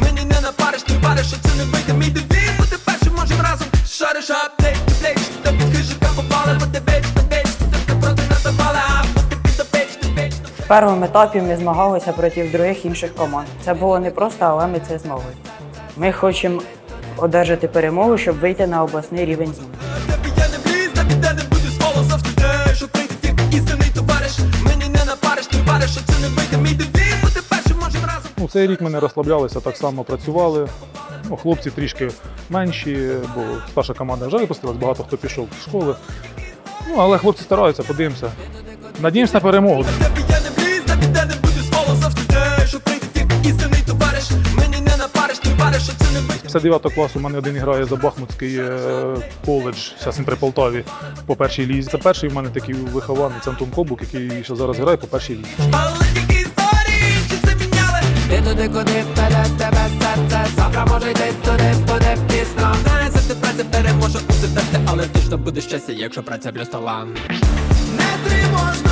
Мені не напариш, не вариш, що не вийде мій дебіл, бо можем разом шариш апдейт, плеч, та під хижика бо тебе вечно вечно, проти нас напали, а ти підопечно вечно. В першому етапі ми змагалися проти других інших команд. Це було не просто, але ми це змогли. Ми хочемо одержати перемогу, щоб вийти на обласний рівень змін. Ну, цей рік ми не розслаблялися, так само працювали. Ну, хлопці трішки менші, бо старша команда вже випустилась, багато хто пішов з школи. Ну, але хлопці стараються, подивимося. Надіємося на перемогу. Вийде 59 класу у мене один грає за Бахмутський е, коледж, зараз він при Полтаві по першій лізі. Це перший у мене такий вихованець Антон Кобук, який ще зараз грає по першій лізі. Туди, куди вперед тебе серце. Завтра може йти туди, буде пізно. Не завжди праця переможе у серце, але Але точно буде щастя, якщо праця плюс талант не тривожно